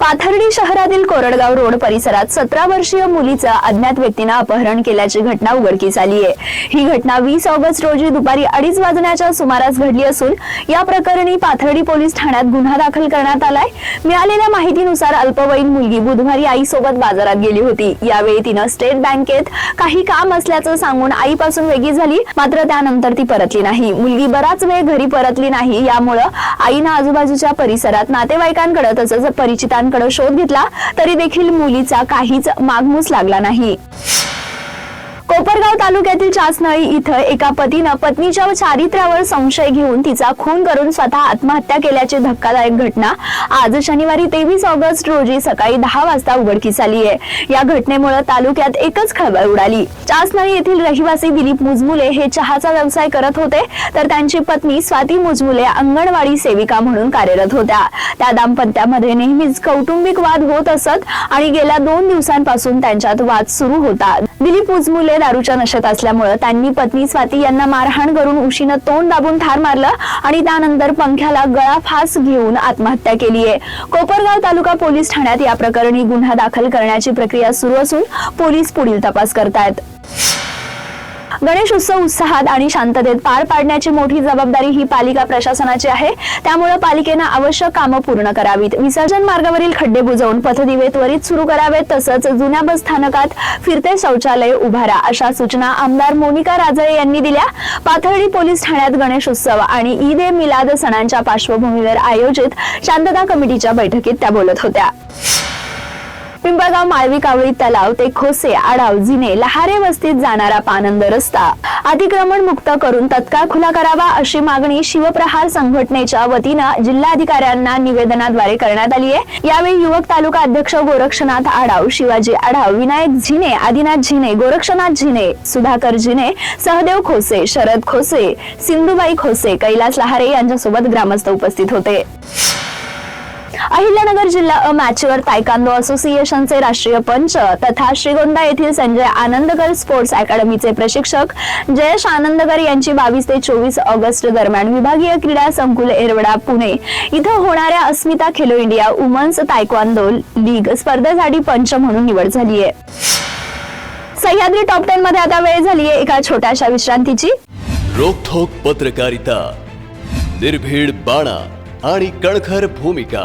पाथर्डी शहरातील कोरडगाव रोड परिसरात सतरा वर्षीय मुलीचं अज्ञात व्यक्तीनं अपहरण केल्याची घटना उघडकीस आली आहे. ही घटना वीस ऑगस्ट रोजी दुपारी अडीच वाजण्याच्या सुमारास घडली असून या प्रकरणी पाथर्डी पोलीस ठाण्यात गुन्हा दाखल करण्यात आलाय. मिळालेल्या माहितीनुसार अल्पवयीन मुलगी बुधवारी आईसोबत बाजारात गेली होती. यावेळी तिनं स्टेट बँकेत काही काम असल्याचं सांगून आईपासून वेगळी झाली मात्र त्यानंतर ती परतली नाही. मुलगी बराच वेळ घरी परतली नाही यामुळं आईनं आजूबाजूच्या परिसरात नातेवाईकांकडे तसंच परिचित परिचितांकडे शोध घेतला तरी देखील मुलीचा काहीच मागमूस लागला नाही. कोपरगाव तालुक्यातील चासनळी इथं एका पतीनं पत्नीच्या चारित्र्यावर संशय घेऊन तिचा खून करून स्वतः आत्महत्या केल्याची धक्कादायक घटना आज शनिवारी तेवीस ऑगस्ट रोजी सकाळी दहा वाजता उघडकीस आली आहे. या घटनेमुळे तालुक्यात एकच खळबळ उडाली. चासनळी येथील रहिवासी दिलीप मुजमुले हे चहाचा व्यवसाय करत होते. तर त्यांची पत्नी स्वाती मुजमुले अंगणवाडी सेविका म्हणून कार्यरत होत्या. त्या दाम्पत्यामध्ये नेहमीच कौटुंबिक वाद होत असत आणि गेल्या दोन दिवसांपासून त्यांच्यात वाद सुरू होता. दिलीप मुजमुले दारूच्या नशेत असल्यामुळे त्यांनी पत्नी स्वाती यांना मारहाण करून उशीनं तोंड दाबून ठार मारलं आणि त्यानंतर पंख्याला गळा फास घेऊन आत्महत्या केली. आहे. कोपरगाव तालुका पोलीस ठाण्यात या प्रकरणी गुन्हा दाखल करण्याची प्रक्रिया सुरू असून पोलीस पुढील तपास करतायत. गणेश उत्सव उत्साहात आणि शांततेत पार पाडण्याची मोठी जबाबदारी ही पालिका प्रशासनाची आहे. त्यामुळे पालिकेनं आवश्यक कामं पूर्ण करावीत. विसर्जन मार्गावरील खड्डे बुजवून पथदिवे त्वरित सुरू करावेत तसंच जुन्या बस स्थानकात फिरते शौचालय उभारा अशा सूचना आमदार मोनिका राजळे यांनी दिल्या. पाथर्डी पोलीस ठाण्यात गणेश उत्सव आणि ईद ए मिलाद सणांच्या पार्श्वभूमीवर आयोजित शांतता कमिटीच्या बैठकीत त्या बोलत होत्या. पिंपळगाव माळवी कावळी तलाव ते खोसे आडाव जिने लहारे वस्तीत जाणारा पानंद रस्ता अतिक्रमण मुक्त करून तत्काळ खुला करावा अशी मागणी शिवप्रहार संघटनेच्या वतीनं जिल्हाधिकाऱ्यांना निवेदनाद्वारे करण्यात आली आहे. यावेळी युवक तालुका अध्यक्ष गोरक्षनाथ आडाव शिवाजी आढाव विनायक झिने आदिनाथ झिने गोरक्षनाथ झिने सुधाकर झिने सहदेव खोसे शरद खोसे सिंधुबाई खोसे कैलास लहारे यांच्यासोबत ग्रामस्थ उपस्थित होते. अहिल्यानगर जिल्हा अमॅच्युअर तायकांदो असोसिएशनचे राष्ट्रीय पंच तथा श्रीगोंदा येथील संजय आनंदकर स्पोर्ट्स अकॅडमीचे प्रशिक्षक जयेश आनंदकर यांची बावीस ते चोवीस ऑगस्ट दरम्यान विभागीय क्रीडा संकुल एरवडा पुणे. इथं होणाऱ्या Asmita Khelo India women's taekwondo league स्पर्धेसाठी पंच म्हणून निवड झाली आहे सह्याद्री टॉप टेन मध्ये आता वेळ झाली आहे एका छोट्याशा विश्रांतीची. रोखोक पत्रकारिता निर्भीड बाणा आणि कणखर भूमिका.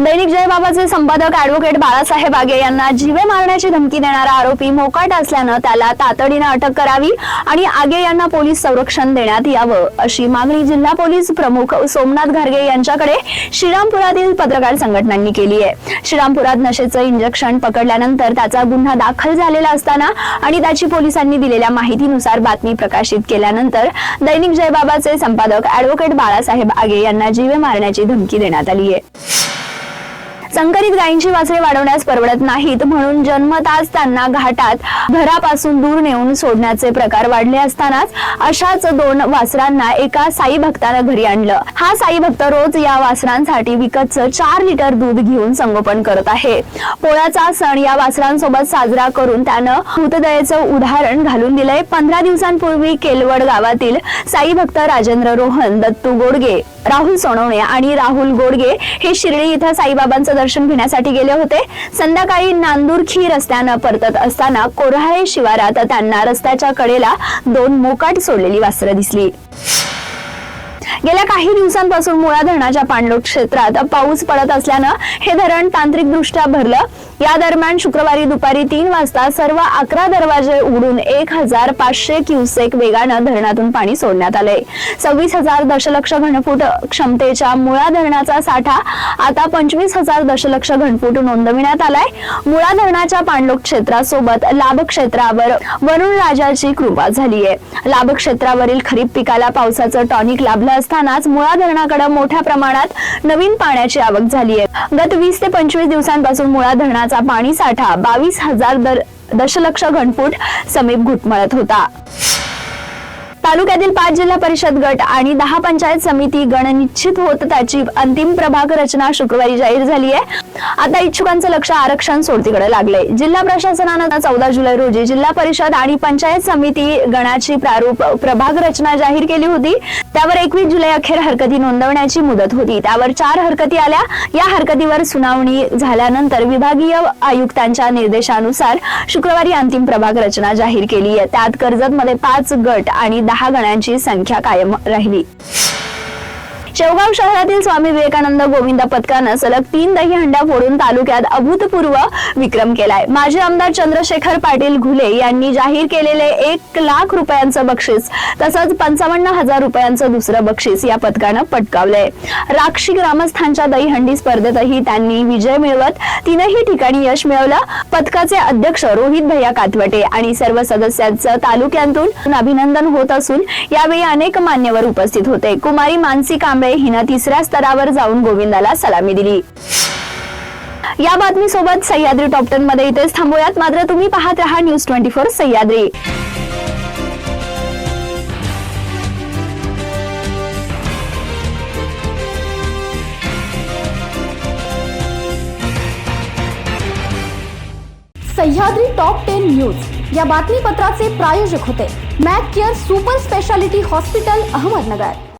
दैनिक जयबाबाचे संपादक ऍडव्होकेट बाळासाहेब आगे यांना जीवे मारण्याची धमकी देणारा आरोपी मोकाट असल्यानं त्याला तातडीनं अटक करावी आणि आगे यांना पोलीस संरक्षण देण्यात यावं अशी मागणी जिल्हा पोलीस प्रमुख सोमनाथ घारगे यांच्याकडे श्रीरामपुरातील पत्रकार संघटनांनी केली आहे. श्रीरामपुरात नशेचं इंजेक्शन पकडल्यानंतर त्याचा गुन्हा दाखल झालेला असताना आणि त्याची पोलिसांनी दिलेल्या माहितीनुसार बातमी प्रकाशित केल्यानंतर दैनिक जयबाबाचे संपादक ऍडव्होकेट बाळासाहेब आगे यांना जीवे मारण्याची धमकी देण्यात आली आहे. संकरित गायींची वासरे वाढवण्यास परवडत नाहीत म्हणून जन्मताच त्यांना घाटात घरापासून दूर नेऊन सोडण्याचे प्रकार वाढले असतानाच अशाच दोन वासरांना एका साई भक्तानं घरी आणलं. हा साई भक्त रोज या वासरांसाठी विकतचं चार लिटर दूध घेऊन संगोपन करत आहे. पोळ्याचा सण या वासरांसोबत साजरा करून त्यानं भूतदयेचं उदाहरण घालून दिलंय. पंधरा दिवसांपूर्वी केलवड गावातील साई भक्त राजेंद्र रोहन दत्तू गोडगे राहुल सोनवणे आणि राहुल गोडगे हे शिर्डी इथं साईबाबांचं दर्शन घेण्यासाठी गेले होते. संध्याकाळी नांदूरखी रस्त्यानं परतत असताना कोराळे शिवारात त्यांना रस्त्याच्या कडेला दोन मोकाट सोडलेली वासरं दिसली. गेल्या काही दिवसांपासून मुळा धरणाच्या पाणलोट क्षेत्रात पाऊस पडत असल्यानं हे धरण तांत्रिकदृष्ट्या भरलं. या दरम्यान शुक्रवारी दुपारी तीन वाजता सर्व अकरा दरवाजे उघडून एक हजार पाचशे क्युसेक वेगानं धरणातून पाणी सोडण्यात आलंय. सव्वीस हजार दशलक्ष घनफूट क्षमतेच्या मुळा धरणाचा साठा आता पंचवीस हजार दशलक्ष घनफूट नोंदविण्यात आलाय. मुळा धरणाच्या पाणलोक क्षेत्रासोबत लाभ क्षेत्रावर वरुण राजाची कृपा झालीये. लाभ क्षेत्रावरील खरीप पिकाला पावसाचं टॉनिक लाभलं असतानाच मुळा धरणाकडे मोठ्या प्रमाणात नवीन पाण्याची आवक झाली आहे गत वीस ते पंचवीस दिवसांपासून मुळा धरणाचा पाणी साठा बावीस हजार दर दशलक्ष घनफूट समीप घुटमळत होता. तालुक्यातील पाच जिल्हा परिषद गट आणि दहा पंचायत समिती गण निश्चित होत त्याची अंतिम प्रभाग रचना शुक्रवारी जाहीर झाली आहे. आता इच्छुकांचं लक्ष आरक्षण सोडतीकडे लागले जिल्हा प्रशासनानं चौदा जुलै रोजी जिल्हा परिषद आणि पंचायत समिती गणाची प्रारूप प्रभाग रचना जाहीर केली होती. त्यावर एकवीस जुलै अखेर हरकती नोंदवण्याची मुदत होती. त्यावर चार हरकती आल्या. या हरकतीवर सुनावणी झाल्यानंतर विभागीय आयुक्तांच्या निर्देशानुसार शुक्रवारी अंतिम प्रभाग रचना जाहीर केली आहे. त्यात कर्जतमध्ये पाच गट आणि दहा गणांची संख्या कायम राहिली. शेवगाव शहरातील स्वामी विवेकानंद गोविंद पथकानं सलग तीन दही हंड्या फोडून तालुक्यात अभूतपूर्व विक्रम केलाय. माजी आमदार चंद्रशेखर पाटील घुले यांनी जाहीर केलेले एक लाख रुपयांचं बक्षीस तसंच पंचावन्न हजार रुपयांचं दुसरं बक्षीस या पथकानं पटकावलंय. राक्षी ग्रामस्थांच्या दहीहंडी स्पर्धेतही त्यांनी विजय मिळवत तीनही ठिकाणी यश मिळवलं. पथकाचे अध्यक्ष रोहित भैया कातवटे आणि सर्व सदस्यांचं तालुक्यातून अभिनंदन होत असून यावेळी अनेक मान्यवर उपस्थित होते. कुमारी मानसी कांबळे हिनं तिसऱ्या स्तरावर जाऊन गोविंदाला सलामी दिली. या बातमीसोबत सह्याद्री टॉप टेन मध्ये इथेच थांबूयात. मात्र तुम्ही पाहत रहा news twenty four Sahyadri. Sahyadri top ten news. या बातमीपत्राचे प्रायोजक होते Mac care super speciality hospital Ahmednagar.